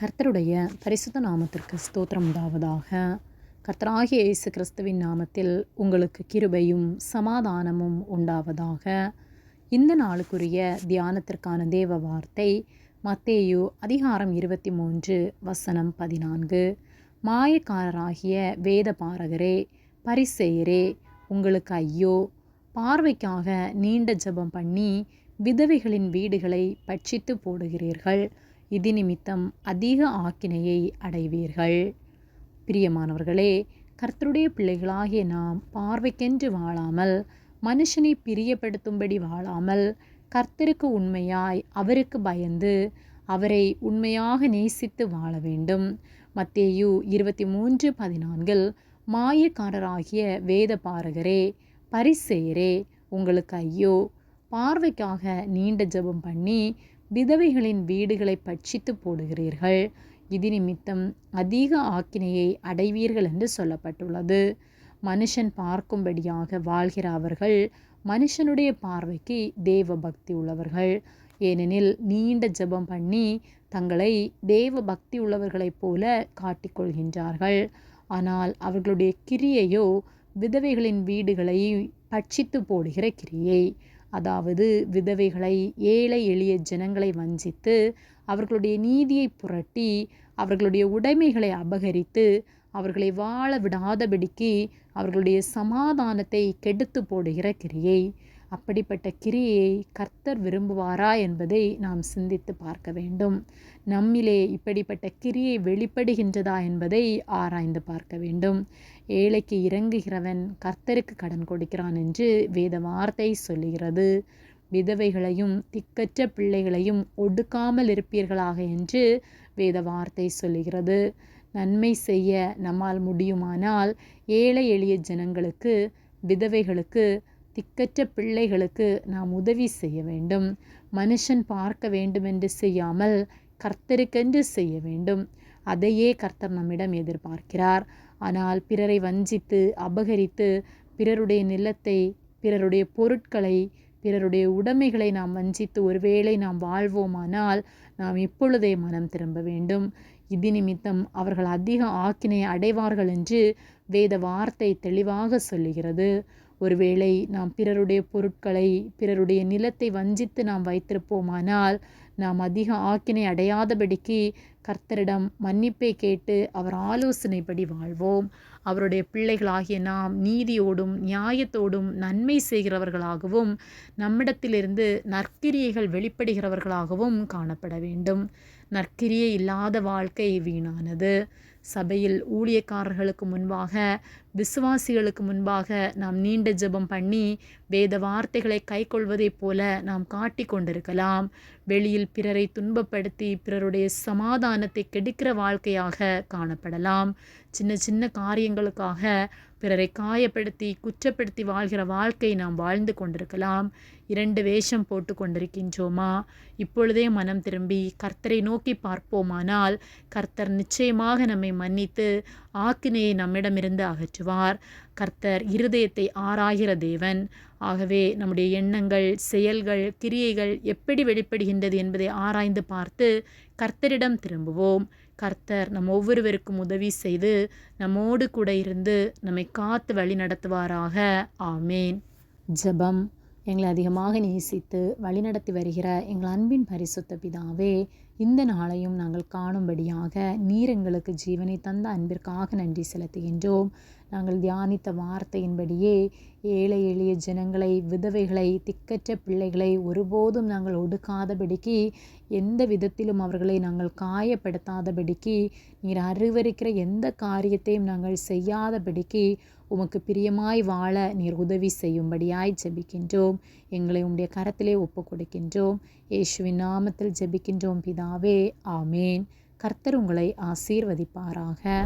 கர்த்தருடைய பரிசுத்த நாமத்திற்கு ஸ்தோத்திரம் உண்டாவதாக. கர்த்தராகிய இயேசு கிறிஸ்துவின் நாமத்தில் உங்களுக்கு கிருபையும் சமாதானமும் உண்டாவதாக. இந்த நாளுக்குரிய தியானத்திற்கான தேவ வார்த்தை மத்தேயு அதிகாரம் இருபத்தி மூன்று வசனம் பதினான்கு. மாயக்காரராகிய வேத பாரகரே பரிசெயரே உங்களுக்கு ஐயோ. பார்வைக்காக நீண்ட ஜெபம் பண்ணி விதவைகளின் வீடுகளை பட்சித்து போடுகிறீர்கள். இது நிமித்தம் அதிக ஆக்கினையை அடைவீர்கள். பிரியமானவர்களே கர்த்தருடைய பிள்ளைகளாகிய நாம் பார்வைக்கென்று வாழாமல் மனுஷனை பிரியப்படுத்தும்படி வாழாமல் கர்த்தருக்கு உண்மையாய் அவருக்கு பயந்து அவரை உண்மையாக நேசித்து வாழ வேண்டும். மத்தேயு இருபத்தி மூன்று பதினான்கில் மாயக்காரராகிய வேத பாரகரே பரிசெயரே உங்களுக்கு ஐயோ பார்வைக்காக நீண்ட ஜெபம் பண்ணி விதவைகளின் வீடுகளை பட்சித்து போடுகிறீர்கள். இது நிமித்தம் அதிக ஆக்கினையை அடைவீர்கள் என்று சொல்லப்பட்டுள்ளது. மனுஷன் பார்க்கும்படியாக வாழ்கிற அவர்கள் மனுஷனுடைய பார்வைக்கு தேவ பக்தி உள்ளவர்கள். ஏனெனில் நீண்ட ஜெபம் பண்ணி தங்களை தேவ பக்தி உள்ளவர்களைப் போல காட்டிக்கொள்கின்றார்கள். ஆனால் அவர்களுடைய கிரியையோ விதவைகளின் வீடுகளை பட்சித்து போடுகிற கிரியை. அதாவது விதவைகளை ஏழை எளிய ஜனங்களை வஞ்சித்து அவர்களுடைய நீதியை புரட்டி அவர்களுடைய உடைமைகளை அபகரித்து அவர்களை வாழ விடாதபடிக்கு அவர்களுடைய சமாதானத்தை கெடுத்து போடுகிற கிரியை. அப்படிப்பட்ட கிரியை கர்த்தர் விரும்புவாரா என்பதை நாம் சிந்தித்து பார்க்க வேண்டும். நம்மிலே இப்படிப்பட்ட கிரியை வெளிப்படுகின்றதா என்பதை ஆராய்ந்து பார்க்க வேண்டும். ஏழைக்கு இறங்குகிறவன் கர்த்தருக்கு கடன் கொடுக்கிறான் என்று வேத வார்த்தை சொல்லுகிறது. விதவைகளையும் திக்கற்ற பிள்ளைகளையும் ஒடுக்காமல் இருப்பீர்களாக என்று வேத வார்த்தை சொல்லுகிறது. நன்மை செய்ய நம்மால் முடியுமானால் ஏழை எளிய ஜனங்களுக்கு விதவைகளுக்கு திக்கற்ற பிள்ளைகளுக்கு நாம் உதவி செய்ய வேண்டும். மனுஷன் பார்க்க வேண்டுமென்று செய்யாமல் கர்த்தருக்கென்று செய்ய வேண்டும். அதையே கர்த்தர் நம்மிடம் எதிர்பார்க்கிறார். ஆனால் பிறரை வஞ்சித்து அபகரித்து பிறருடைய நிலத்தை பிறருடைய பொருட்களை பிறருடைய உடைமைகளை நாம் வஞ்சித்து ஒருவேளை நாம் வாழ்வோமானால் நாம் இப்பொழுதே மனம் திரும்ப வேண்டும். இது நிமித்தம் அவர்கள் அதிக ஆக்கினை அடைவார்கள் என்று வேத வார்த்தை தெளிவாக சொல்லுகிறது. ஒருவேளை நாம் பிறருடைய பொருட்களை பிறருடைய நிலத்தை வஞ்சித்து நாம் வைத்திருப்போமானால் நாம் அதிக ஆக்கினை அடையாதபடிக்கு கர்த்தரிடம் மன்னிப்பை கேட்டு அவர் ஆலோசனைப்படி வாழ்வோம். அவருடைய பிள்ளைகளாகிய நாம் நீதியோடும் நியாயத்தோடும் நன்மை செய்கிறவர்களாகவும் நம்மிடத்திலிருந்து நற்கிரியைகள் வெளிப்படுகிறவர்களாகவும் காணப்பட வேண்டும். நற்கிரியை இல்லாத வாழ்க்கை வீணானது. சபையில் ஊழியக்காரர்களுக்கு முன்பாக விசுவாசிகளுக்கு முன்பாக நாம் நீண்ட ஜெபம் பண்ணி வேத வார்த்தைகளை கைக்கொள்வதைப் போல நாம் காட்டி கொண்டிருக்கலாம். வெளியில் பிறரை துன்பப்படுத்தி பிறருடைய சமாதானத்தை கெடுக்கிற வாழ்க்கையாக காணப்படலாம். சின்ன சின்ன காரியங்களுக்காக பிறரை காயப்படுத்தி குற்றப்படுத்தி வாழ்கிற வாழ்க்கை நாம் வாழ்ந்து கொண்டிருக்கலாம். இரண்டு வேஷம் போட்டு கொண்டிருக்கின்றோமா? இப்பொழுதே மனம் திரும்பி கர்த்தரை நோக்கி பார்ப்போமானால் கர்த்தர் நிச்சயமாக நம்மை மன்னித்து ஆக்கினையை நம்மிடமிருந்து அகற்றுவார் கர்த்தர் இருதயத்தை ஆராய்கிற தேவன். ஆகவே நம்முடைய எண்ணங்கள் செயல்கள் கிரியைகள் எப்படி வெளிப்படுகின்றது என்பதை ஆராய்ந்து பார்த்து கர்த்தரிடம் திரும்புவோம். கர்த்தர் நம் ஒவ்வொருவருக்கும் உதவி செய்து நம்மோடு கூட இருந்து நம்மை காத்து வழி நடத்துவாராக. ஆமேன். ஜபம். எங்களை அதிகமாக நேசித்து வழிநடத்தி வருகிற எங்கள் அன்பின் பரிசுத்த பிதாவே இந்த நாளையும் நாங்கள் காணும்படியாக நீர் எங்களுக்கு ஜீவனை தந்த அன்பிற்காக நன்றி செலுத்துகின்றோம். நாங்கள் தியானித்த வார்த்தையின்படியே ஏழை எளிய ஜனங்களை விதவைகளை திக்கற்ற பிள்ளைகளை ஒருபோதும் நாங்கள் ஒடுக்காதபடிக்கு எந்த விதத்திலும் அவர்களை நாங்கள் காயப்படுத்தாதபடிக்கு நீர் அறிவறுக்கிற எந்த காரியத்தையும் நாங்கள் செய்யாதபடிக்கு உமக்கு பிரியமாய் வாழ நீர் உதவி செய்யும்படியாய் ஜெபிக்கின்றோம். எங்களை உம்முடைய கரத்திலே ஒப்பு கொடுக்கின்றோம் இயேசுவின் நாமத்தில் ஜெபிக்கின்றோம் பிதாவே ஆமேன். கர்த்தர் உங்களை ஆசீர்வதிப்பாராக.